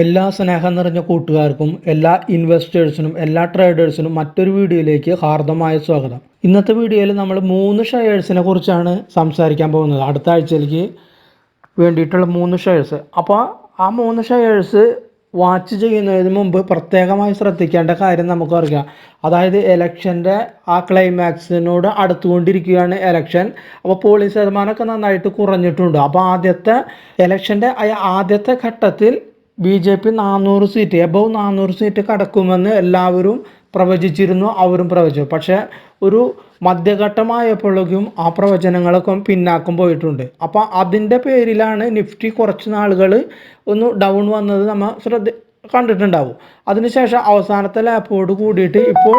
എല്ലാ സ്നേഹം നിറഞ്ഞ കൂട്ടുകാർക്കും എല്ലാ ഇൻവെസ്റ്റേഴ്സിനും എല്ലാ ട്രേഡേഴ്സിനും മറ്റൊരു വീഡിയോയിലേക്ക് ഹാർദമായ സ്വാഗതം. ഇന്നത്തെ വീഡിയോയിൽ നമ്മൾ മൂന്ന് ഷെയർസിനെ കുറിച്ചാണ് സംസാരിക്കാൻ പോകുന്നത്. അടുത്ത ആഴ്ചയിലേക്ക് വേണ്ടിയിട്ടുള്ള മൂന്ന് ഷെയർസ് അപ്പോൾ ആ മൂന്ന് ഷെയർസ് വാച്ച് ചെയ്യുന്നതിന് മുമ്പ് പ്രത്യേകമായി ശ്രദ്ധിക്കേണ്ട കാര്യം നമുക്ക് അറിയാം. അതായത് എലക്ഷന്റെ ആ ക്ലൈമാക്സിനോട് അടുത്തുകൊണ്ടിരിക്കുകയാണ് എലക്ഷൻ. അപ്പോൾ പോളിംഗ് ശതമാനമൊക്കെ നന്നായിട്ട് കുറഞ്ഞിട്ടുണ്ട്. അപ്പോൾ ആദ്യത്തെ എലക്ഷന്റെ ആദ്യത്തെ ഘട്ടത്തിൽ ബി ജെ പി നാനൂറ് സീറ്റ് എബവ് നാനൂറ് സീറ്റ് കടക്കുമെന്ന് എല്ലാവരും പ്രവചിച്ചിരുന്നു അവരും പ്രവചിച്ചു. പക്ഷേ ഒരു മധ്യഘട്ടമായപ്പോഴേക്കും ആ പ്രവചനങ്ങളൊക്കെ പിന്നാക്കം പോയിട്ടുണ്ട്. അപ്പോൾ അതിന്റെ പേരിലാണ് നിഫ്റ്റി കുറച്ച് നാളുകൾ ഒന്ന് ഡൗൺ വന്നത് നമ്മൾ ശ്രദ്ധ കണ്ടിട്ടുണ്ടാവും. അതിനുശേഷം അവസാനത്തെ ലാപ്പോട് കൂടിയിട്ട് ഇപ്പോൾ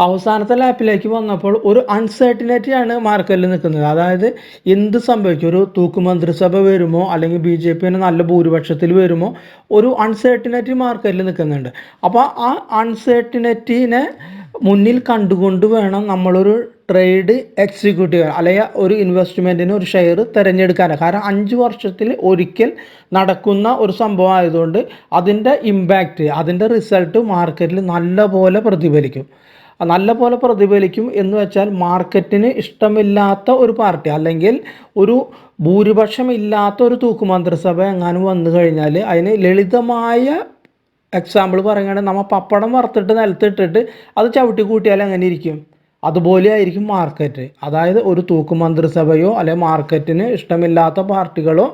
അവസാനത്തെ ലാപ്പിലേക്ക് വന്നപ്പോൾ ഒരു അൺസർട്ടിനിറ്റി ആണ് മാർക്കറ്റിൽ നിൽക്കുന്നത്. അതായത് എന്ത് സംഭവിക്കും? ഒരു തൂക്ക് മന്ത്രിസഭ വരുമോ? അല്ലെങ്കിൽ ബി ജെ പിന്നെ നല്ല ഭൂരിപക്ഷത്തിൽ വരുമോ? ഒരു അൺസർട്ടിനിറ്റി മാർക്കറ്റിൽ നിൽക്കുന്നുണ്ട്. അപ്പോൾ ആ അൺസർട്ടിനിറ്റിനെ മുന്നിൽ കണ്ടുകൊണ്ട് വേണം നമ്മളൊരു ട്രേഡ് എക്സിക്യൂട്ട് ചെയ്യാൻ. അല്ലെങ്കിൽ ഒരു ഇൻവെസ്റ്റ്മെന്റിന് ഒരു ഷെയർ തിരഞ്ഞെടുക്കാൻ കാരണം അഞ്ച് വർഷത്തിൽ ഒരിക്കൽ നടക്കുന്ന ഒരു സംഭവം ആയതുകൊണ്ട് അതിന്റെ ഇമ്പാക്റ്റ് അതിന്റെ റിസൾട്ട് മാർക്കറ്റിൽ നല്ലപോലെ പ്രതിഫലിക്കും. നല്ല പോലെ പ്രതിഫലിക്കും എന്ന് വെച്ചാൽ മാർക്കറ്റിന് ഇഷ്ടമില്ലാത്ത ഒരു പാർട്ടി അല്ലെങ്കിൽ ഒരു ഭൂരിപക്ഷം ഇല്ലാത്ത ഒരു തൂക്കുമന്ത്രിസഭ എങ്ങാനും വന്നു കഴിഞ്ഞാൽ അതിന് ലളിതമായ എക്സാമ്പിൾ പറയുകയാണെങ്കിൽ നമ്മൾ പപ്പടം വറുത്തിട്ട് നിലത്തിട്ടിട്ട് അത് ചവിട്ടി കൂട്ടിയാൽ എങ്ങനെ ഇരിക്കും? അതുപോലെ ആയിരിക്കും മാർക്കറ്റ് അതായത് ഒരു തൂക്കുമന്ത്രിസഭയോ അല്ലെങ്കിൽ മാർക്കറ്റിന് ഇഷ്ടമില്ലാത്ത പാർട്ടികളോ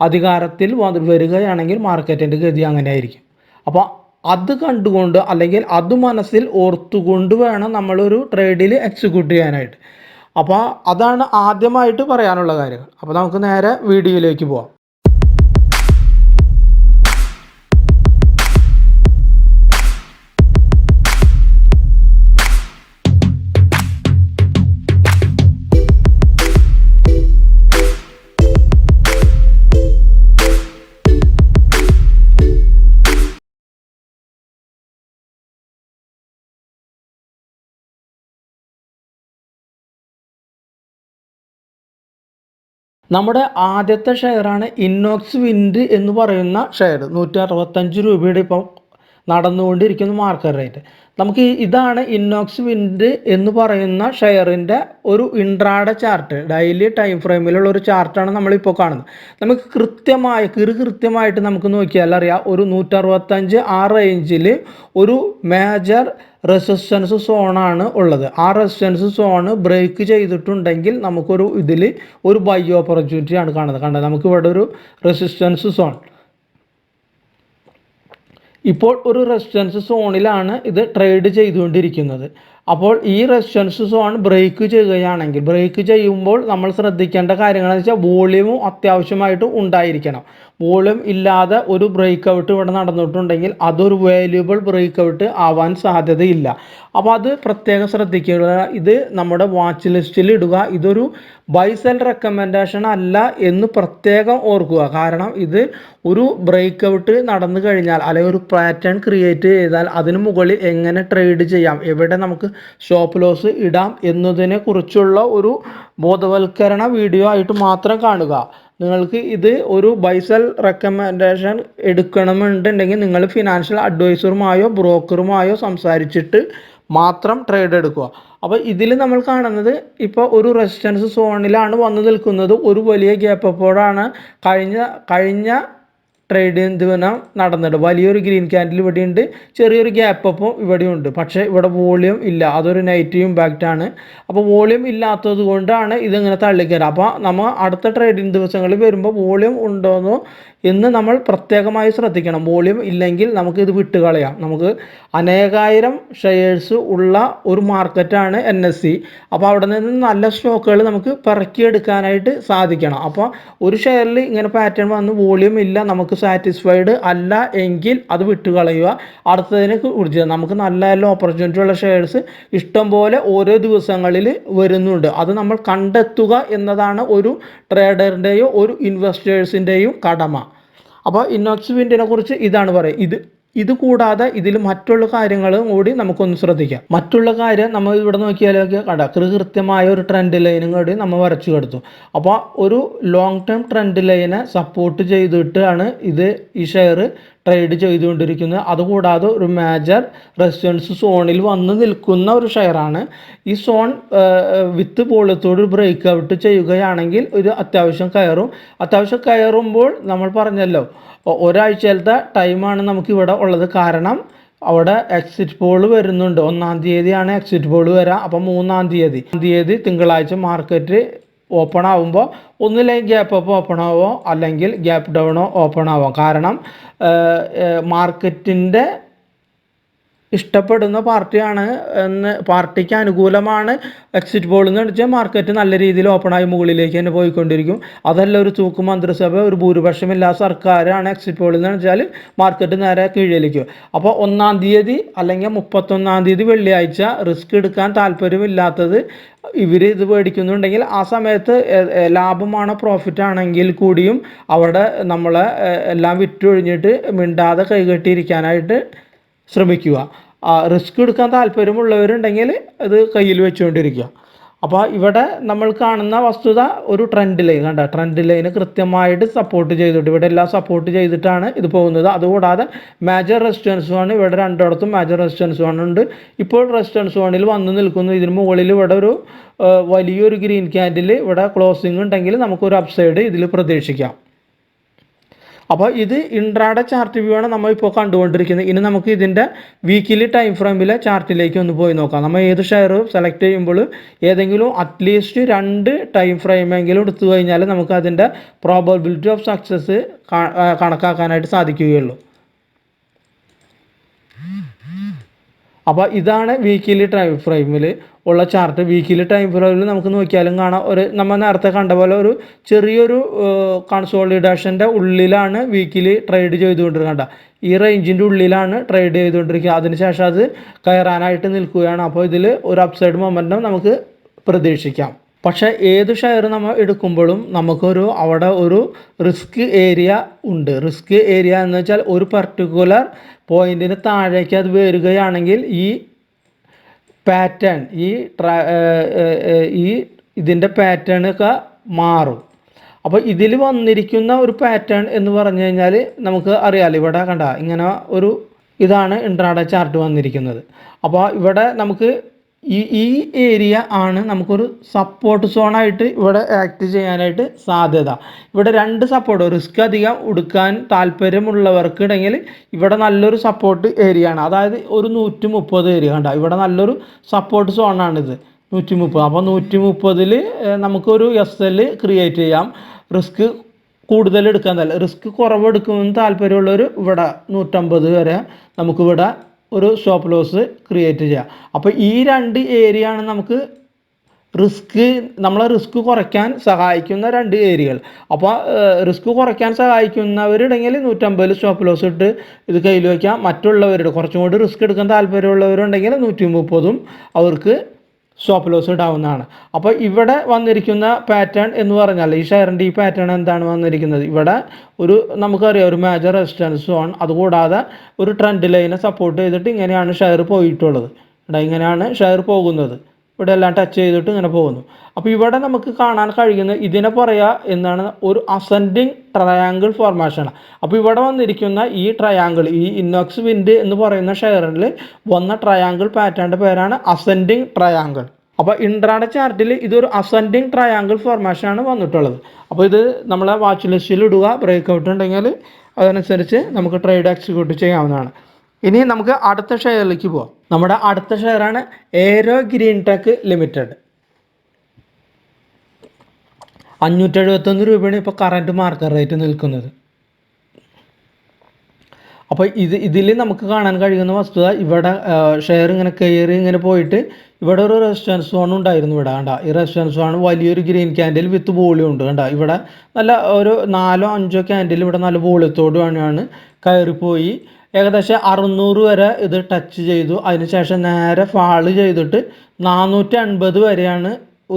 അധികാരത്തിൽ വരികയാണെങ്കിൽ മാർക്കറ്റിന്റെ ഗതി അങ്ങനെ ആയിരിക്കും. അപ്പോൾ അത് കണ്ടുകൊണ്ട് അല്ലെങ്കിൽ അത് മനസ്സിൽ ഓർത്തുകൊണ്ട് വേണം നമ്മളൊരു ട്രേഡിൽ എക്സിക്യൂട്ട് ചെയ്യാനായിട്ട്. അപ്പോൾ അതാണ് ആദ്യമായിട്ട് പറയാനുള്ള കാര്യങ്ങൾ. അപ്പോൾ നമുക്ക് നേരെ വീഡിയോയിലേക്ക് പോവാം. നമ്മുടെ ആദ്യത്തെ ഷെയറാണ് ഇന്നോക്സ് വിൻഡ് എന്ന് പറയുന്ന ഷെയർ. നൂറ്റി അറുപത്തഞ്ച് രൂപയുടെ ഇപ്പം നടന്നുകൊണ്ടിരിക്കുന്ന മാർക്കറ്റ് റേറ്റ് നമുക്ക് ഇതാണ് ഇന്നോക്സ് വിൻഡ് എന്ന് പറയുന്ന ഷെയറിന്റെ ഒരു ഇൻട്രാഡ ചാർട്ട് ഡെയിലി ടൈം ഫ്രെയിമിലുള്ള ഒരു ചാർട്ടാണ് നമ്മളിപ്പോൾ കാണുന്നത്. നമുക്ക് കൃത്യമായ കിറു കൃത്യമായിട്ട് നമുക്ക് നോക്കിയാൽ അറിയാം ഒരു നൂറ്ററുപത്തഞ്ച് ആ റേഞ്ചിൽ ഒരു മേജർ റെസിസ്റ്റൻസ് സോണാണ് ഉള്ളത്. ആ റെസിസ്റ്റൻസ് സോണ് ബ്രേക്ക് ചെയ്തിട്ടുണ്ടെങ്കിൽ നമുക്കൊരു ഇതിൽ ഒരു ബൈ ഓപ്പർച്യൂണിറ്റി ആണ് കാണുന്നത്. കണ്ടത് നമുക്ക് ഇവിടെ ഒരു റെസിസ്റ്റൻസ് സോൺ ഇപ്പോൾ ഒരു റെസിസ്റ്റൻസ് സോണിലാണ് ഇത് ട്രേഡ് ചെയ്തുകൊണ്ടിരിക്കുന്നത്. അപ്പോൾ ഈ റെസിസ്റ്റൻസ് സോൺ ബ്രേക്ക് ചെയ്യുകയാണെങ്കിൽ ബ്രേക്ക് ചെയ്യുമ്പോൾ നമ്മൾ ശ്രദ്ധിക്കേണ്ട കാര്യങ്ങളെന്ന് വെച്ചാൽ വോള്യൂമും അത്യാവശ്യമായിട്ട് ഉണ്ടായിരിക്കണം. വോളിയം ഇല്ലാതെ ഒരു ബ്രേക്ക് ഔട്ട് ഇവിടെ നടന്നിട്ടുണ്ടെങ്കിൽ അതൊരു വാല്യുബിൾ ബ്രേക്ക് ഔട്ട് ആവാൻ സാധ്യതയില്ല. അപ്പോൾ അത് പ്രത്യേകം ശ്രദ്ധിക്കുക. ഇത് നമ്മുടെ വാച്ച് ലിസ്റ്റിൽ ഇടുക. ഇതൊരു ബൈസെൽ റെക്കമെൻഡേഷൻ അല്ല എന്ന് പ്രത്യേകം ഓർക്കുക. കാരണം ഇത് ഒരു ബ്രേക്ക് ഔട്ട് നടന്നു കഴിഞ്ഞാൽ അല്ലെങ്കിൽ ഒരു പാറ്റേൺ ക്രിയേറ്റ് ചെയ്താൽ അതിന് മുകളിൽ എങ്ങനെ ട്രേഡ് ചെയ്യാം? എവിടെ നമുക്ക് സ്റ്റോപ്പ് ലോസ് ഇടാം എന്നതിനെ കുറിച്ചുള്ള ഒരു ബോധവൽക്കരണ വീഡിയോ ആയിട്ട് മാത്രം കാണുക. നിങ്ങൾക്ക് ഇത് ഒരു ബൈസൽ റെക്കമെൻഡേഷൻ എടുക്കണമെന്നുണ്ടെങ്കിൽ നിങ്ങൾ ഫിനാൻഷ്യൽ അഡ്വൈസറുമായോ ബ്രോക്കറുമായോ സംസാരിച്ചിട്ട് മാത്രം ട്രേഡ് എടുക്കുക. അപ്പോൾ ഇതിൽ നമ്മൾ കാണുന്നത് ഇപ്പോൾ ഒരു റെസിസ്റ്റൻസ് സോണിലാണ് വന്നു നിൽക്കുന്നത്. ഒരു വലിയ ഗ്യാപ്പ് അപ്പോഴാണ് കഴിഞ്ഞ കഴിഞ്ഞ ട്രേഡ് ദിവനം നടന്നിട്ട്. വലിയൊരു ഗ്രീൻ ക്യാൻഡിൽ ഇവിടെയുണ്ട്. ചെറിയൊരു ഗ്യാപ്പ് ഇവിടെയുണ്ട്. പക്ഷേ ഇവിടെ വോളിയം ഇല്ല. അതൊരു നെഗറ്റീവ് ആണ്. അപ്പോൾ വോളിയം ഇല്ലാത്തത് കൊണ്ടാണ് ഇതിങ്ങനെ തള്ളിക്കയറുക അപ്പോൾ നമ്മൾ അടുത്ത ട്രേഡിങ് ദിവസങ്ങളിൽ വരുമ്പോൾ വോളിയം ഉണ്ടോയെന്നോ എന്ന് നമ്മൾ പ്രത്യേകമായി ശ്രദ്ധിക്കണം. വോളിയം ഇല്ലെങ്കിൽ നമുക്ക് ഇത് വിട്ടുകളയാം. നമുക്ക് അനേകായിരം ഷെയർസ് ഉള്ള ഒരു മാർക്കറ്റാണ് എൻ എസ് സി അപ്പോൾ അവിടെ നിന്ന് നല്ല സ്റ്റോക്കുകൾ നമുക്ക് പിറക്കിയെടുക്കാനായിട്ട് സാധിക്കണം. അപ്പോൾ ഒരു ഷെയറിൽ ഇങ്ങനെ പാറ്റേൺ വന്ന് വോളിയം ഇല്ല നമുക്ക് സാറ്റിസ്ഫൈഡ് അല്ല എങ്കിൽ അത് വിട്ടുകളയുക. അടുത്തതിനെ കുറിച്ച് നമുക്ക് നല്ല നല്ല ഓപ്പർച്യൂണിറ്റി ഉള്ള ഷെയർസ് ഇഷ്ടംപോലെ ഓരോ ദിവസങ്ങളിൽ വരുന്നുണ്ട്. അത് നമ്മൾ കണ്ടെത്തുക എന്നതാണ് ഒരു ട്രേഡറിന്റെയോ ഒരു ഇൻവെസ്റ്റേഴ്സിന്റെയും കടമ. അപ്പോൾ ഇന്നോക്സ് വിൻഡിനെ കുറിച്ച് ഇതാണ് പറയുക. ഇത് ഇത് കൂടാതെ ഇതിൽ മറ്റുള്ള കാര്യങ്ങളും കൂടി നമുക്കൊന്ന് ശ്രദ്ധിക്കാം. മറ്റുള്ള കാര്യം നമ്മൾ ഇവിടെ നോക്കിയാലൊക്കെ കണ്ട കൃത്യമായ ഒരു ട്രെൻഡ് ലൈനും കൂടി നമ്മൾ വരച്ചു കൊടുത്തു. അപ്പോൾ ഒരു ലോങ് ടേം ട്രെൻഡ് ലൈനെ സപ്പോർട്ട് ചെയ്തിട്ടാണ് ഇത് ഈ ഷെയർ ട്രേഡ് ചെയ്തുകൊണ്ടിരിക്കുന്നത് അതുകൂടാതെ ഒരു മേജർ റെസിഡൻസ് സോണിൽ വന്ന് നിൽക്കുന്ന ഒരു ഷെയറാണ്. ഈ സോൺ വിത്ത് പോളത്തോട് ബ്രേക്ക് ഔട്ട് ചെയ്യുകയാണെങ്കിൽ ഒരു അത്യാവശ്യം കയറും. അത്യാവശ്യം കയറുമ്പോൾ നമ്മൾ പറഞ്ഞല്ലോ ഒരാഴ്ചയിലത്തെ ടൈമാണ് നമുക്കിവിടെ ഉള്ളത്. കാരണം അവിടെ എക്സിറ്റ് പോൾ വരുന്നുണ്ട്. ഒന്നാം തീയതിയാണ് എക്സിറ്റ് പോൾ വരിക അപ്പം മൂന്നാം തീയതി തീയതി തിങ്കളാഴ്ച മാർക്കറ്റ് ഓപ്പൺ ആവുമ്പോൾ ഒന്നില്ലെങ്കിൽ ഗ്യാപ്പ് അപ്പ് ഓപ്പൺ ആവുമോ അല്ലെങ്കിൽ ഗ്യാപ്പ് ഡൗണോ ഓപ്പൺ ആവാം? കാരണം മാർക്കറ്റിന്റെ ഇഷ്ടപ്പെടുന്ന പാർട്ടിയാണ് എന്ന് പാർട്ടിക്ക് അനുകൂലമാണ് എക്സിറ്റ് പോൾ എന്ന് വെച്ചാൽ മാർക്കറ്റ് നല്ല രീതിയിൽ ഓപ്പണായി മുകളിലേക്ക് തന്നെ പോയിക്കൊണ്ടിരിക്കും. അതല്ല ഒരു തൂക്ക് മന്ത്രിസഭ ഒരു ഭൂരിപക്ഷമില്ലാത്ത സർക്കാരാണ് എക്സിറ്റ് പോൾ എന്ന് വെച്ചാൽ മാർക്കറ്റ് നേരെ കീഴിലേക്ക്. അപ്പോൾ ഒന്നാം തീയതി അല്ലെങ്കിൽ മുപ്പത്തൊന്നാം തീയതി വെള്ളിയാഴ്ച റിസ്ക് എടുക്കാൻ താല്പര്യമില്ലാത്തത് ഇവർ ഇത് മേടിക്കുന്നുണ്ടെങ്കിൽ ആ സമയത്ത് ലാഭമാണോ പ്രോഫിറ്റ് ആണെങ്കിൽ കൂടിയും അവിടെ നമ്മളെ എല്ലാം വിറ്റൊഴിഞ്ഞിട്ട് മിണ്ടാതെ കൈകെട്ടിയിരിക്കാനായിട്ട് ശ്രമിക്കുക. റിസ്ക് എടുക്കാൻ താല്പര്യമുള്ളവരുണ്ടെങ്കിൽ അത് കയ്യിൽ വെച്ചുകൊണ്ടിരിക്കുക. അപ്പോൾ ഇവിടെ നമ്മൾ കാണുന്ന വസ്തുത ഒരു ട്രെൻഡ് ലൈൻ കണ്ട? ട്രെൻഡ് ലൈന് കൃത്യമായിട്ട് സപ്പോർട്ട് ചെയ്തിട്ട് ഇവിടെ എല്ലാം സപ്പോർട്ട് ചെയ്തിട്ടാണ് ഇത് പോകുന്നത്. അതുകൂടാതെ മേജർ റെസിസ്റ്റൻസ് ആണ് ഇവിടെ രണ്ടിടത്തും മേജർ റെസിസ്റ്റൻസ് വൺ ഉണ്ട്. ഇപ്പോൾ റെസിസ്റ്റൻസ് വണ്ണിൽ വന്ന് നിൽക്കുന്നു. ഇതിന് മുകളിൽ ഇവിടെ ഒരു വലിയൊരു ഗ്രീൻ ക്യാൻഡിൽ ഇവിടെ ക്ലോസിംഗ് ഉണ്ടെങ്കിൽ നമുക്കൊരു അപ്സൈഡ് ഇതിൽ പ്രതീക്ഷിക്കാം. അപ്പോൾ ഇത് ഇൻട്രാഡേ ചാർട്ട് വ്യൂ ആണ് നമ്മളിപ്പോൾ കണ്ടുകൊണ്ടിരിക്കുന്നത്. ഇനി നമുക്ക് ഇതിന്റെ വീക്കിലി ടൈം ഫ്രെയിമിലെ ചാർട്ടിലേക്ക് ഒന്ന് പോയി നോക്കാം. നമ്മൾ ഏത് ഷെയർ സെലക്ട് ചെയ്യുമ്പോൾ ഏതെങ്കിലും അറ്റ്ലീസ്റ്റ് രണ്ട് ടൈം ഫ്രെയിമെങ്കിലും എടുത്തു കഴിഞ്ഞാൽ നമുക്ക് അതിന്റെ പ്രോബബിലിറ്റി ഓഫ് സക്സസ് കണക്കാക്കാനായിട്ട് സാധിക്കുകയുള്ളൂ. അപ്പോൾ ഇതാണ് വീക്കിലി ടൈം ഫ്രെയിമിൽ ഉള്ള ചാർട്ട് വീക്കിലി ടൈം ഫ്രെയിമിൽ നമുക്ക് നോക്കിയാലും കാണാം. ഒരു നമ്മൾ നേരത്തെ കണ്ട പോലെ ഒരു ചെറിയൊരു കൺസോളിഡേഷന്റെ ഉള്ളിലാണ് വീക്കിലി ട്രേഡ് ചെയ്തുകൊണ്ടിരിക്കേണ്ട ഈ റേഞ്ചിന്റെ ഉള്ളിലാണ് ട്രേഡ് ചെയ്തുകൊണ്ടിരിക്കുക അതിനുശേഷം അത് കയറാനായിട്ട് നിൽക്കുകയാണ്. അപ്പോൾ ഇതിൽ ഒരു അപ്സൈഡ് മൊമെന്റം നമുക്ക് പ്രതീക്ഷിക്കാം. പക്ഷേ ഏത് ഷെയർ നമ്മൾ എടുക്കുമ്പോഴും നമുക്കൊരു അവിടെ ഒരു റിസ്ക് ഏരിയ ഉണ്ട്. റിസ്ക് ഏരിയ എന്ന് വെച്ചാൽ ഒരു പർട്ടിക്കുലർ പോയിന്റിന് താഴേക്ക് അത് വരികയാണെങ്കിൽ ഈ പാറ്റേൺ ഈ ട്രാ ഈ ഇതിന്റെ പാറ്റേൺ ഒക്കെ മാറും. അപ്പോൾ ഇതിൽ വന്നിരിക്കുന്ന ഒരു പാറ്റേൺ എന്ന് പറഞ്ഞു കഴിഞ്ഞാൽ നമുക്ക് അറിയാമല്ലോ ഇവിടെ കണ്ട ഇങ്ങനെ ഒരു ഇതാണ് ഇൻട്രാഡേ ചാർട്ട് വന്നിരിക്കുന്നത്. അപ്പോൾ ഇവിടെ നമുക്ക് ഈ ഈ ഏരിയ ആണ് നമുക്കൊരു സപ്പോർട്ട് സോണായിട്ട് ഇവിടെ ആക്ട് ചെയ്യാനായിട്ട് സാധ്യത. ഇവിടെ രണ്ട് സപ്പോർട്ട് റിസ്ക് അധികം എടുക്കാൻ താല്പര്യമുള്ളവർക്കിടയിൽ ഇവിടെ നല്ലൊരു സപ്പോർട്ട് ഏരിയ ആണ്. അതായത് ഒരു നൂറ്റി മുപ്പത് ഏരിയ കണ്ട ഇവിടെ നല്ലൊരു സപ്പോർട്ട് സോണാണിത് നൂറ്റി മുപ്പത് അപ്പോൾ നൂറ്റി മുപ്പതിൽ നമുക്കൊരു എസ് എൽ ക്രിയേറ്റ് ചെയ്യാം. റിസ്ക് കൂടുതൽ എടുക്കാൻ തല്ല. റിസ്ക് കുറവ് എടുക്കുമെന്ന് താല്പര്യമുള്ളവർ ഇവിടെ നൂറ്റമ്പത് വരെ നമുക്കിവിടെ ഒരു സ്റ്റോപ്പ് ലോസ് ക്രിയേറ്റ് ചെയ്യുക അപ്പോൾ ഈ രണ്ട് ഏരിയ ആണ് നമുക്ക് റിസ്ക് നമ്മളെ റിസ്ക് കുറയ്ക്കാൻ സഹായിക്കുന്ന രണ്ട് ഏരിയകൾ അപ്പോൾ റിസ്ക് കുറയ്ക്കാൻ സഹായിക്കുന്നവരുണ്ടെങ്കിൽ നൂറ്റമ്പതിൽ സ്റ്റോപ്പ് ലോസ് ഇട്ട് ഇത് കയ്യിൽ വയ്ക്കാം മറ്റുള്ളവരുടെ കുറച്ചും കൂടി റിസ്ക് എടുക്കാൻ താല്പര്യമുള്ളവരുണ്ടെങ്കിൽ നൂറ്റി മുപ്പതും അവർക്ക് സ്റ്റോപ്പ് ലോസ് ഇടാവുന്നതാണ്. അപ്പോൾ ഇവിടെ വന്നിരിക്കുന്ന പാറ്റേൺ എന്ന് പറഞ്ഞാൽ ഈ ഷെയറിന്റെ ഈ പാറ്റേൺ എന്താണ് വന്നിരിക്കുന്നത്? ഇവിടെ ഒരു നമുക്കറിയാം ഒരു മേജർ റെസിസ്റ്റൻസ് സോൺ അതുകൂടാതെ ഒരു ട്രെൻഡ് ലൈനെ സപ്പോർട്ട് ചെയ്തിട്ട് ഇങ്ങനെയാണ് ഷെയർ പോയിട്ടുള്ളത്. ഇങ്ങനെയാണ് ഷെയർ പോകുന്നത്. ഇവിടെ എല്ലാം ടച്ച് ചെയ്തിട്ട് ഇങ്ങനെ പോകുന്നു. അപ്പോൾ ഇവിടെ നമുക്ക് കാണാൻ കഴിയുന്ന ഇതിനെ പറയുക എന്താണ്? ഒരു അസെൻഡിങ് ട്രയാങ്കിൾ ഫോർമേഷൻ അപ്പോൾ ഇവിടെ വന്നിരിക്കുന്ന ഈ ട്രയാങ്കിൾ ഈ ഇന്നോക്സ് വിൻഡ് എന്ന് പറയുന്ന ഷെയറിൽ വന്ന ട്രയാങ്കിൾ പാറ്റേണിന്റെ പേരാണ് അസെൻഡിങ് ട്രയാങ്കിൾ അപ്പോൾ ഇൻട്രാഡ ചാർട്ടിൽ ഇതൊരു അസെൻഡിങ് ട്രയാങ്കിൾ ഫോർമേഷൻ ആണ് വന്നിട്ടുള്ളത്. അപ്പോൾ ഇത് നമ്മളെ വാച്ച് ലിസ്റ്റിൽ ഇടുക ബ്രേക്ക് ഔട്ട് ഉണ്ടെങ്കിൽ അതനുസരിച്ച് നമുക്ക് ട്രേഡ് എക്സിക്യൂട്ട് ചെയ്യാവുന്നതാണ്. ഇനി നമുക്ക് അടുത്ത ഷെയറിലേക്ക് പോവാം. നമ്മുടെ അടുത്ത ഷെയറാണ് ഏരോ ഗ്രീൻ ടെക് ലിമിറ്റഡ് അഞ്ഞൂറ്റി എഴുപത്തൊന്ന് രൂപയാണ് ഇപ്പോൾ കറന്റ് മാർക്കറ്റ് റേറ്റ് നിൽക്കുന്നത്. അപ്പോൾ ഇത് ഇതിൽ നമുക്ക് കാണാൻ കഴിയുന്ന വസ്തുത ഇവിടെ ഷെയർ ഇങ്ങനെ കയറി ഇങ്ങനെ പോയിട്ട് ഇവിടെ ഒരു റെസിസ്റ്റൻസ് സോൺ ഉണ്ടായിരുന്നു ഇവിടെ കണ്ട? ഈ റെസിസ്റ്റൻസ് സോൺ വലിയൊരു ഗ്രീൻ ക്യാൻഡിൽ വിത്ത് വോളിയം ഉണ്ട് കണ്ട? ഇവിടെ നല്ല ഒരു നാലോ അഞ്ചോ ക്യാൻഡിൽ ഇവിടെ നല്ല വോളിയത്തോടുമാണ് കയറിപ്പോയി. ഏകദേശം അറുന്നൂറ് വരെ ഇത് ടച്ച് ചെയ്തു. അതിനുശേഷം നേരെ ഫാൾ ചെയ്തിട്ട് നാനൂറ്റി അൻപത് വരെയാണ്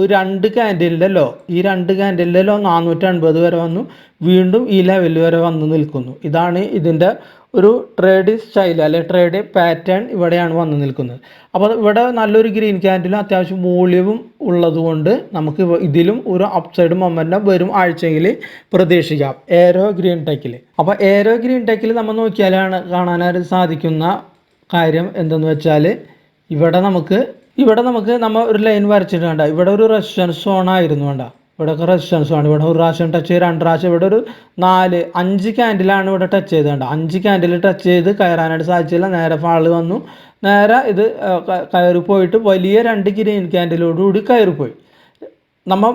രണ്ട് ക്യാൻഡിലിന്റെ ലോ ഈ രണ്ട് ക്യാൻഡിലിന്റെ ലോ നാനൂറ്റി അൻപത് വരെ വന്നു. വീണ്ടും ഈ ലെവൽ വരെ വന്ന് നിൽക്കുന്നു. ഇതാണ് ഇതിന്റെ ഒരു ട്രേഡ് സ്റ്റൈൽ അല്ലെ ട്രേഡ് പാറ്റേൺ ഇവിടെയാണ് വന്നു നിൽക്കുന്നത്. അപ്പോൾ ഇവിടെ നല്ലൊരു ഗ്രീൻ ക്യാൻഡിലും അത്യാവശ്യം വോള്യവും ഉള്ളതുകൊണ്ട് നമുക്ക് ഇതിലും ഒരു അപ്സൈഡ് മൊമെന്റം വരും ആഴ്ചയിൽ പ്രതീക്ഷിക്കാം. ഏരോ ഗ്രീൻ ടെക്കിൽ അപ്പോൾ ഏരോ ഗ്രീൻ ടെക്കിൽ നമ്മൾ നോക്കിയാലാണ് കാണാനായിട്ട് സാധിക്കുന്ന കാര്യം എന്തെന്ന് വെച്ചാൽ ഇവിടെ നമുക്ക് ഇവിടെ നമുക്ക് നമ്മൾ ഒരു ലൈൻ വരച്ചിട്ടുണ്ട് ഇവിടെ ഒരു റെസിസ്റ്റൻസ് സോൺ ആയിരുന്നു വേണ്ട ഇവിടെ റെസിസ്റ്റൻസ് ആണ്. ഇവിടെ ഒരു പ്രാവശ്യം ടച്ച് ചെയ്ത് രണ്ട് പ്രാവശ്യം ഇവിടെ ഒരു നാല് അഞ്ച് ക്യാൻഡിലാണ് ഇവിടെ ടച്ച് ചെയ്ത് കണ്ട അഞ്ച് ക്യാൻഡിൽ ടച്ച് ചെയ്ത് കയറാനായിട്ട് സാധിച്ചില്ല. നേരെ ഫാൾ വന്നു. നേരെ ഇത് കയറി പോയിട്ട് വലിയ രണ്ട് ഗ്രീൻ ക്യാൻഡിലോടുകൂടി കയറിപ്പോയി നമ്മൾ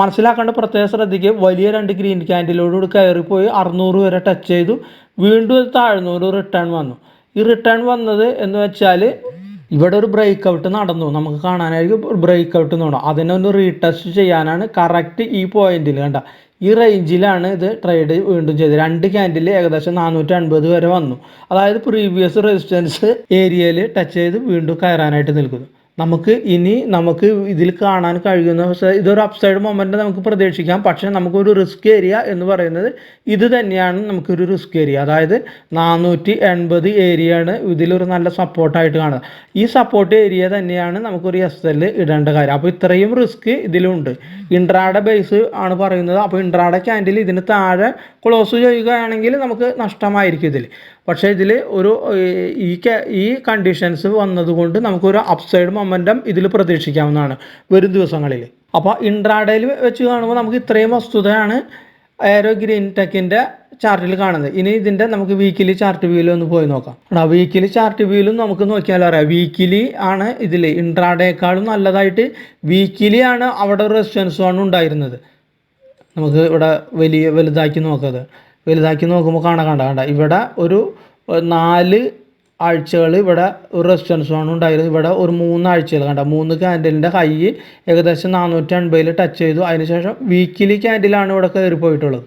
മനസ്സിലാക്കേണ്ട പ്രത്യേകം ശ്രദ്ധിക്കുക വലിയ രണ്ട് ഗ്രീൻ ക്യാൻഡിലോടുകൂടി കയറിപ്പോയി അറുന്നൂറ് വരെ ടച്ച് ചെയ്തു. വീണ്ടും താഴ്ന്നൂറ് റിട്ടേൺ വന്നു. ഈ റിട്ടേൺ വന്നത് എന്ന് വെച്ചാൽ ഇവിടെ ഒരു ബ്രേക്ക് ഔട്ട് നടന്നു. നമുക്ക് കാണാനായിരിക്കും ബ്രേക്ക് ഔട്ട് നടന്നു അതിനൊന്ന് റീടെസ്റ്റ് ചെയ്യാനാണ് കറക്റ്റ് ഈ പോയിന്റിൽ കണ്ട. ഈ റേഞ്ചിലാണ് ഇത് ട്രേഡ് വീണ്ടും ചെയ്തത്. രണ്ട് ക്യാൻഡിൽ ഏകദേശം നാനൂറ്റി അൻപത് വരെ വന്നു. അതായത് പ്രീവിയസ് റെസിസ്റ്റൻസ് ഏരിയയിൽ ടച്ച് ചെയ്ത് വീണ്ടും കയറാനായിട്ട് നിൽക്കുന്നു. നമുക്ക് ഇനി നമുക്ക് ഇതിൽ കാണാൻ കഴിയുന്ന ഇതൊരു അപ്സൈഡ് മൊമെന്റ് നമുക്ക് പ്രതീക്ഷിക്കാം. പക്ഷേ നമുക്കൊരു റിസ്ക് ഏരിയ എന്ന് പറയുന്നത് ഇത് തന്നെയാണ് നമുക്കൊരു റിസ്ക് ഏരിയ അതായത് നാനൂറ്റി എൺപത് ഏരിയയാണ് ഇതിലൊരു നല്ല സപ്പോർട്ടായിട്ട് കാണുന്നത് ഈ സപ്പോർട്ട് ഏരിയ തന്നെയാണ് നമുക്കൊരു എസ് എൽ ഇടേണ്ട കാര്യം. അപ്പോൾ ഇത്രയും റിസ്ക് ഇതിലുണ്ട്. ഇൻട്രാഡ ബേസ് ആണ് പറയുന്നത്. അപ്പോൾ ഇൻട്രാഡ ക്യാൻഡിൽ ഇതിന് താഴെ ക്ലോസ് ചെയ്യുകയാണെങ്കിൽ നമുക്ക് നഷ്ടമായിരിക്കും ഇതിൽ. പക്ഷേ ഇതിൽ ഒരു ഈ ഈ കണ്ടീഷൻസ് വന്നതുകൊണ്ട് നമുക്കൊരു അപ്സൈഡ് മൊമെന്റം ഇതിൽ പ്രതീക്ഷിക്കാവുന്നതാണ് വരും ദിവസങ്ങളിൽ. അപ്പോൾ ഇൻട്രാഡയിൽ വെച്ച് കാണുമ്പോൾ നമുക്ക് ഇത്രയും വസ്തുതയാണ് എയറോ ഗ്രീൻ ടെക്കിന്റെ ചാർട്ടിൽ കാണുന്നത്. ഇനി ഇതിന്റെ നമുക്ക് വീക്കിലി ചാർട്ട് വ്യൂവിൽ ഒന്ന് പോയി നോക്കാം. എടാ വീക്കിലി ചാർട്ട് വ്യൂവിലും നമുക്ക് നോക്കിയാൽ അറിയാം. വീക്കിലി ആണ് ഇതിൽ ഇൻട്രാഡേക്കാളും നല്ലതായിട്ട് വീക്കിലി ആണ് അവിടെ റെസിസ്റ്റൻസ് ആണ് ഉണ്ടായിരുന്നത്. നമുക്ക് ഇവിടെ വലിയ വലുതാക്കി നോക്കത് വലുതാക്കി നോക്കുമ്പോൾ കാണാൻ കണ്ട കണ്ട. ഇവിടെ ഒരു നാല് ആഴ്ചകൾ ഇവിടെ ഒരു റെസിസ്റ്റൻസുമാണ് ഉണ്ടായിരുന്നത്. ഇവിടെ ഒരു മൂന്ന് ആഴ്ചകൾ കണ്ട. മൂന്ന് ക്യാൻഡലിന്റെ ഹൈ ഏകദേശം നാനൂറ്റി അൻപതിൽ ടച്ച് ചെയ്തു അതിനുശേഷം വീക്കിലി ക്യാൻഡിലാണ് ഇവിടെ കയറി പോയിട്ടുള്ളത്.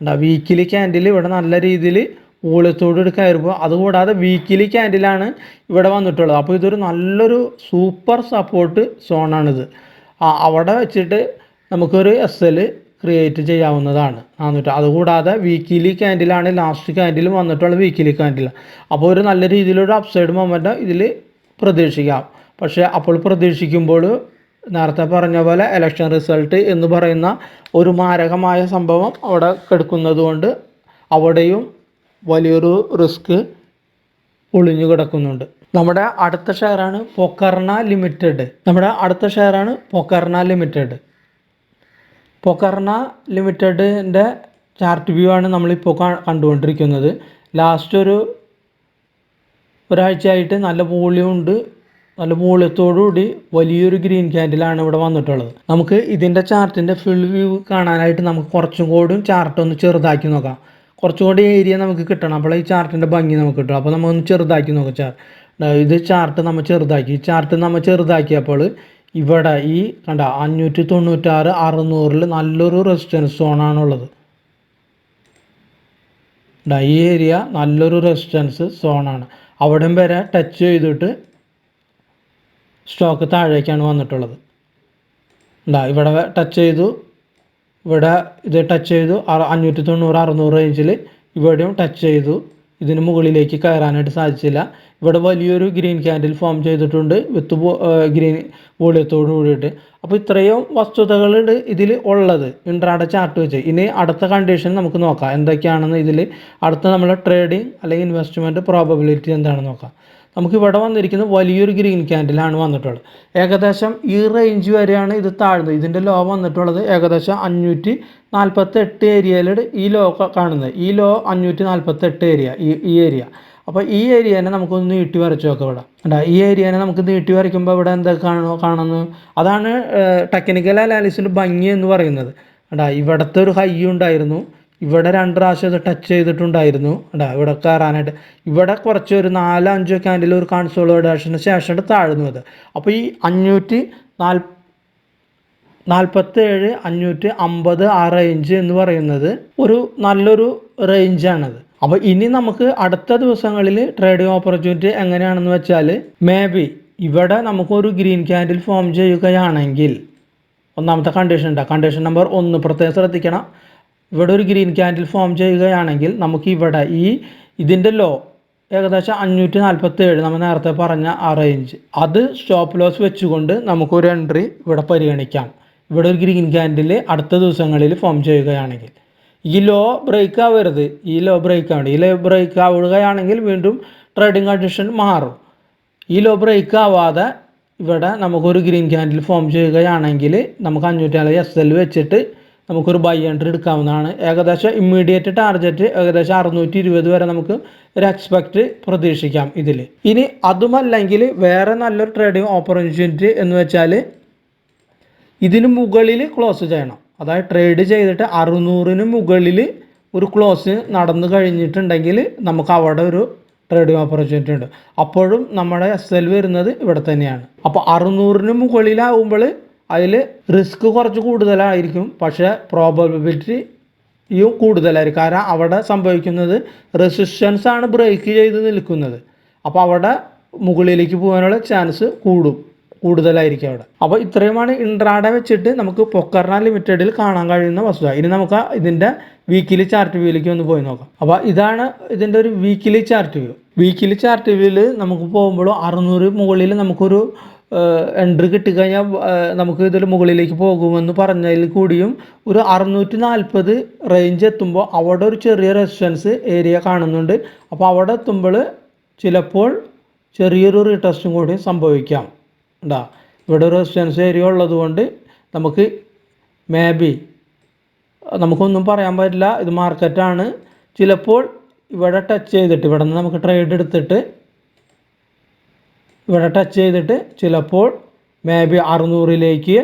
കണ്ട വീക്കിലി ക്യാൻഡിൽ ഇവിടെ നല്ല രീതിയിൽ ഊളത്തോട് കയറുമ്പോൾ അതുകൂടാതെ വീക്കിലി ക്യാൻഡിലാണ് ഇവിടെ വന്നിട്ടുള്ളത്. അപ്പോൾ ഇതൊരു നല്ലൊരു സൂപ്പർ സപ്പോർട്ട് സോണാണിത് അവിടെ വെച്ചിട്ട് നമുക്കൊരു എസ് എൽ ക്രിയേറ്റ് ചെയ്യാവുന്നതാണ്. നാനൂറ്റി അതുകൂടാതെ വീക്കിലി ക്യാൻഡിലാണ് ലാസ്റ്റ് ക്യാൻഡിൽ വന്നിട്ടുള്ള വീക്കിലി ക്യാൻഡിൽ അപ്പോൾ ഒരു നല്ല രീതിയിലൊരു അപ്സൈഡ് മൊമെന്റ് ഇതിൽ പ്രതീക്ഷിക്കാം. പക്ഷേ അപ്പോൾ പ്രതീക്ഷിക്കുമ്പോൾ നേരത്തെ പറഞ്ഞ പോലെ ഇലക്ഷൻ റിസൾട്ട് എന്ന് പറയുന്ന ഒരു മാരകമായ സംഭവം അവിടെ കിടക്കുന്നത് കൊണ്ട് അവിടെയും വലിയൊരു റിസ്ക് ഒളിഞ്ഞു കിടക്കുന്നുണ്ട്. നമ്മുടെ അടുത്ത ഷെയറാണ് പൊക്കർണ ലിമിറ്റഡ് നമ്മുടെ അടുത്ത ഷെയറാണ് പൊക്കർണ ലിമിറ്റഡ് പൊക്കർണ ലിമിറ്റഡിന്റെ ചാർട്ട് വ്യൂ ആണ് നമ്മളിപ്പോൾ കണ്ടുകൊണ്ടിരിക്കുന്നത്. ലാസ്റ്റ് ഒരു ഒരാഴ്ചയായിട്ട് നല്ല വോളിയം ഉണ്ട് നല്ല വോളിയത്തോടുകൂടി വലിയൊരു ഗ്രീൻ ക്യാൻഡിലാണ് ഇവിടെ വന്നിട്ടുള്ളത്. നമുക്ക് ഇതിന്റെ ചാർട്ടിന്റെ ഫുൾ വ്യൂ കാണാനായിട്ട് നമുക്ക് കുറച്ചും കൂടി ചാർട്ട് ഒന്ന് ചെറുതാക്കി നോക്കാം. കുറച്ചും കൂടി ഏരിയ നമുക്ക് കിട്ടണം. അപ്പോൾ ഈ ചാർട്ടിന്റെ ഭംഗി നമുക്ക് കിട്ടും. അപ്പോൾ നമ്മൾ ഒന്ന് ചെറുതാക്കി നോക്കാം ചാർ ഇത് ചാർട്ട് നമ്മൾ ചെറുതാക്കി. ചാർട്ട് നമ്മൾ ചെറുതാക്കിയപ്പോൾ ഇവിടെ ഈ കണ്ട അഞ്ഞൂറ്റി തൊണ്ണൂറ്റാറ് അറുന്നൂറിൽ നല്ലൊരു റെസിസ്റ്റൻസ് സോണാണുള്ളത് ഈ ഏരിയ നല്ലൊരു റെസിസ്റ്റൻസ് സോണാണ് അവിടം വരെ ടച്ച് ചെയ്തിട്ട് സ്റ്റോക്ക് താഴേക്കാണ് വന്നിട്ടുള്ളത്. ഉണ്ടാ ഇവിടെ ടച്ച് ചെയ്തു. ഇവിടെ ഇത് ടച്ച് ചെയ്തു. അഞ്ഞൂറ്റി തൊണ്ണൂറ് അറുന്നൂറ് റേഞ്ചിൽ ഇവിടെയും ടച്ച് ചെയ്തു. ഇതിന് മുകളിലേക്ക് കയറാനായിട്ട് സാധിച്ചില്ല. ഇവിടെ വലിയൊരു ഗ്രീൻ ക്യാൻഡിൽ ഫോം ചെയ്തിട്ടുണ്ട് വിത്ത് ഗ്രീൻ വോളിയത്തോട് കൂടിയിട്ട്. അപ്പോൾ ഇത്രയും വസ്തുതകളുണ്ട് ഇതിൽ ഉള്ളത്. ഇൻട്രാഡ ചാർട്ട് വെച്ച്. ഇനി അടുത്ത കണ്ടീഷൻ നമുക്ക് നോക്കാം. എന്തൊക്കെയാണെന്ന് ഇതിൽ അടുത്ത നമ്മൾ ട്രേഡിംഗ് അല്ലെങ്കിൽ ഇൻവെസ്റ്റ്മെന്റ് പ്രോബബിലിറ്റി എന്താണെന്ന് നോക്കാം. നമുക്ക് ഇവിടെ വന്നിരിക്കുന്നത് വലിയൊരു ഗ്രീൻ ക്യാൻഡിലാണ് വന്നിട്ടുള്ളത്. ഏകദേശം ഈ റേഞ്ച് വരെയാണ് ഇത് താഴ്ന്നത്. ഇതിന്റെ ലോ വന്നിട്ടുള്ളത് ഏകദേശം അഞ്ഞൂറ്റി നാൽപ്പത്തെട്ട് ഏരിയയിലാണ് ഈ ലോ കാണുന്നത്. ഈ ലോ അഞ്ഞൂറ്റി നാൽപ്പത്തെട്ട് ഏരിയ ഈ ഏരിയ അപ്പോൾ ഈ ഏരിയനെ നമുക്കൊന്ന് നീട്ടി വരച്ച് നോക്കാം ഇവിടെ. കണ്ടാ ഈ ഏരിയനെ നമുക്ക് നീട്ടി വരയ്ക്കുമ്പോൾ ഇവിടെ എന്താ കാണോ കാണുന്നു? അതാണ് ടെക്നിക്കൽ അനാലിസിന്റെ ഭംഗി എന്ന് പറയുന്നത്. കണ്ടാ ഇവിടുത്തെ ഒരു ഹൈ ഉണ്ടായിരുന്നു. ഇവിടെ രണ്ട് പ്രാവശ്യം ഇത് ടച്ച് ചെയ്തിട്ടുണ്ടായിരുന്നു. കണ്ടാ ഇവിടെ കയറാനായിട്ട്. ഇവിടെ കുറച്ച് ഒരു നാലോ അഞ്ചോ ക്യാൻഡിൽ ഒരു കൺസോളിഡേഷന് ശേഷം താഴ്ന്നു അത് അപ്പോൾ ഈ അഞ്ഞൂറ്റി നാൽ നാൽപ്പത്തേഴ് അഞ്ഞൂറ്റി അമ്പത് ആ റേഞ്ച് എന്ന് പറയുന്നത് ഒരു നല്ലൊരു റേഞ്ചാണത് അപ്പോൾ ഇനി നമുക്ക് അടുത്ത ദിവസങ്ങളിൽ ട്രേഡിംഗ് ഓപ്പർച്യൂണിറ്റി എങ്ങനെയാണെന്ന് വെച്ചാൽ മേ ബി ഇവിടെ നമുക്കൊരു ഗ്രീൻ ക്യാൻഡിൽ ഫോം ചെയ്യുകയാണെങ്കിൽ ഒന്നാമത്തെ കണ്ടീഷൻ ഉണ്ട് കണ്ടീഷൻ നമ്പർ ഒന്ന് പ്രത്യേകം ശ്രദ്ധിക്കണം. ഇവിടെ ഒരു ഗ്രീൻ ക്യാൻഡിൽ ഫോം ചെയ്യുകയാണെങ്കിൽ നമുക്ക് ഇവിടെ ഈ ഇതിന്റെ ലോ ഏകദേശം അഞ്ഞൂറ്റി നാൽപ്പത്തി ഏഴ് നമ്മൾ നേരത്തെ പറഞ്ഞ ആ റേഞ്ച് അത് സ്റ്റോപ്പ് ലോസ് വെച്ചുകൊണ്ട് നമുക്കൊരു എൻട്രി ഇവിടെ പരിഗണിക്കാം. ഇവിടെ ഒരു ഗ്രീൻ ക്യാൻഡിൽ അടുത്ത ദിവസങ്ങളിൽ ഫോം ചെയ്യുകയാണെങ്കിൽ. ഈ ലോ ബ്രേക്ക് ആവരുത്. ഈ ലോ ബ്രേക്ക് ആവണം ഈ ലോ ബ്രേക്ക് ആവുകയാണെങ്കിൽ വീണ്ടും ട്രേഡിംഗ് കണ്ടീഷൻ മാറും. ഈ ലോ ബ്രേക്ക് ആവാതെ ഇവിടെ നമുക്കൊരു ഗ്രീൻ ക്യാൻഡിൽ ഫോം ചെയ്യുകയാണെങ്കിൽ നമുക്ക് അഞ്ഞൂറ്റി എസ് എൽ വെച്ചിട്ട് നമുക്കൊരു ബൈ എൻട്രി എടുക്കാവുന്നതാണ്. ഏകദേശം ഇമ്മീഡിയറ്റ് ടാർഗറ്റ് ഏകദേശം അറുന്നൂറ്റി ഇരുപത് വരെ നമുക്ക് ഒരു എക്സ്പെക്റ്റ് പ്രതീക്ഷിക്കാം ഇതിൽ ഇനി അതുമല്ലെങ്കിൽ വേറെ നല്ലൊരു ട്രേഡിംഗ് ഓപ്പർച്യൂണിറ്റി എന്ന് വെച്ചാൽ ഇതിന് മുകളിൽ ക്ലോസ് ചെയ്യണം. അതായത് ട്രേഡ് ചെയ്തിട്ട് അറുന്നൂറിന് മുകളിൽ ഒരു ക്ലോസ് നടന്നു കഴിഞ്ഞിട്ടുണ്ടെങ്കിൽ നമുക്ക് അവിടെ ഒരു ട്രേഡിംഗ് ഓപ്പർച്യൂണിറ്റി ഉണ്ട്. അപ്പോഴും നമ്മുടെ എസ് എൽ വരുന്നത് ഇവിടെ തന്നെയാണ്. അപ്പോൾ അറുന്നൂറിന് മുകളിലാവുമ്പോൾ അതിൽ റിസ്ക് കുറച്ച് കൂടുതലായിരിക്കും. പക്ഷേ പ്രോബബിലിറ്റിയും കൂടുതലായിരിക്കും. കാരണം അവിടെ സംഭവിക്കുന്നത് റെസിസ്റ്റൻസ് ആണ് ബ്രേക്ക് ചെയ്ത് നിൽക്കുന്നത്. അപ്പോൾ അവിടെ മുകളിലേക്ക് പോകാനുള്ള ചാൻസ് കൂടും. കൂടുതലായിരിക്കും അവിടെ. അപ്പോൾ ഇത്രയുമാണ് ഇൻട്രാഡ വെച്ചിട്ട് നമുക്ക് പൊക്കർണ ലിമിറ്റഡിൽ കാണാൻ കഴിയുന്ന വസ്തുത. ഇനി നമുക്ക് ഇതിന്റെ വീക്കിലി ചാർട്ട് വ്യൂയിലേക്ക് ഒന്ന് പോയി നോക്കാം. അപ്പോൾ ഇതാണ് ഇതിന്റെ ഒരു weekly chart view weekly chart വ്യൂവിൽ നമുക്ക് പോകുമ്പോൾ അറുന്നൂറ് മുകളിൽ നമുക്കൊരു എൻട്രി കിട്ടിക്കഴിഞ്ഞാൽ നമുക്ക് ഇതിൽ മുകളിലേക്ക് പോകുമെന്ന് പറഞ്ഞതിൽ കൂടിയും ഒരു അറുന്നൂറ്റി നാൽപ്പത് റേഞ്ച് എത്തുമ്പോൾ അവിടെ ഒരു ചെറിയ റെസിസ്റ്റൻസ് ഏരിയ കാണുന്നുണ്ട്. അപ്പോൾ അവിടെ എത്തുമ്പോൾ ചിലപ്പോൾ ചെറിയൊരു റീടെസ്റ്റും കൂടി സംഭവിക്കാം. ഉണ്ടാ ഇവിടെ ഒരു റെസിസ്റ്റൻസ് ഏരിയ ഉള്ളത് കൊണ്ട് നമുക്ക് മേ ബി നമുക്കൊന്നും പറയാൻ പറ്റില്ല ഇത് മാർക്കറ്റാണ് ചിലപ്പോൾ ഇവിടെ ടച്ച് ചെയ്തിട്ട് ഇവിടെ നിന്ന് നമുക്ക് ട്രേഡ് എടുത്തിട്ട് ഇവിടെ ടച്ച് ചെയ്തിട്ട് ചിലപ്പോൾ മേ ബി അറുന്നൂറിലേക്ക്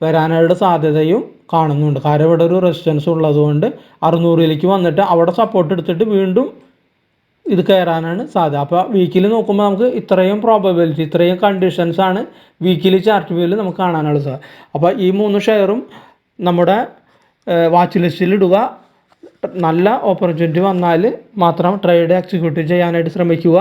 വരാനായിട്ട് സാധ്യതയും കാണുന്നുണ്ട്. കാരണം ഇവിടെ ഒരു റെസിസ്റ്റൻസ് ഉള്ളതുകൊണ്ട് അറുന്നൂറിലേക്ക് വന്നിട്ട് അവിടെ സപ്പോർട്ട് എടുത്തിട്ട് വീണ്ടും ഇത് കയറാനാണ് സാധ്യത. അപ്പോൾ വീക്കിൽ നോക്കുമ്പോൾ നമുക്ക് ഇത്രയും പ്രോബബിലിറ്റി ഇത്രയും കണ്ടീഷൻസ് ആണ് വീക്കിലി ചാർട്ട് വ്യൂവിൽ നമുക്ക് കാണാനുള്ള സാധ്യത അപ്പോൾ ഈ മൂന്ന് ഷെയറും നമ്മുടെ വാച്ച് ലിസ്റ്റിൽ ഇടുക. നല്ല ഓപ്പർച്യൂണിറ്റി വന്നാൽ മാത്രം ട്രേഡ് എക്സിക്യൂട്ട് ചെയ്യാനായിട്ട് ശ്രമിക്കുക.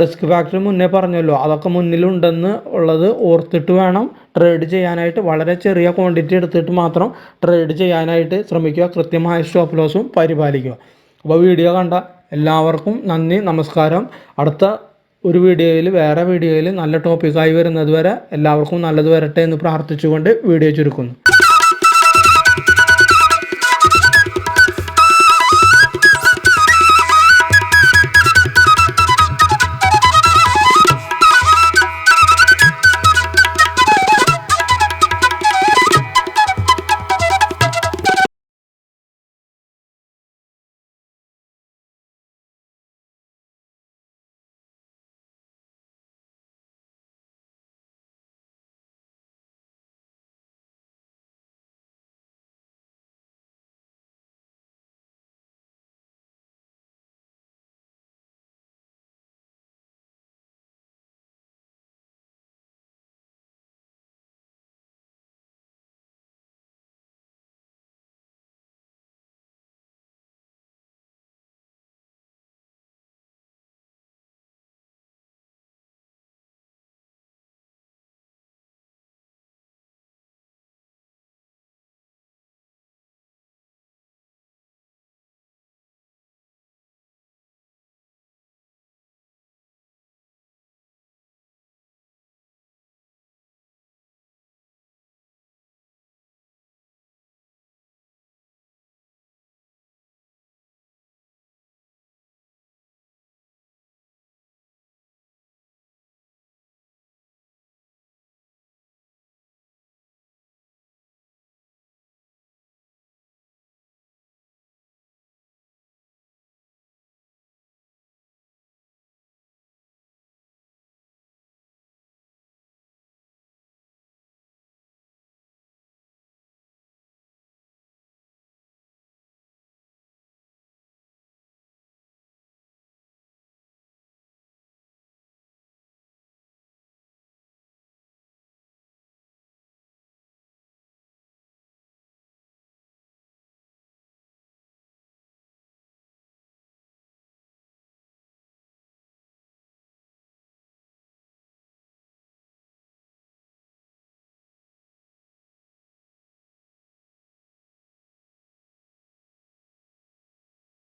റിസ്ക് ഫാക്ടർ മുന്നേ പറഞ്ഞല്ലോ. അതൊക്കെ മുന്നിലുണ്ടെന്ന് ഉള്ളത് ഓർത്തിട്ട് വേണം ട്രേഡ് ചെയ്യാനായിട്ട്. വളരെ ചെറിയ ക്വാണ്ടിറ്റി എടുത്തിട്ട് മാത്രം ട്രേഡ് ചെയ്യാനായിട്ട് ശ്രമിക്കുക. കൃത്യമായ സ്റ്റോപ്പ് ലോസും പരിപാലിക്കുക. അപ്പോൾ വീഡിയോ കണ്ട എല്ലാവർക്കും നന്ദി നമസ്കാരം. അടുത്ത ഒരു വീഡിയോയിൽ വേറെ വീഡിയോയിൽ നല്ല ടോപ്പിക്കായി വരുന്നത് വരെ എല്ലാവർക്കും നല്ലത് വരട്ടെ എന്ന് പ്രാർത്ഥിച്ചുകൊണ്ട് വീഡിയോ ചുരുക്കുന്നു.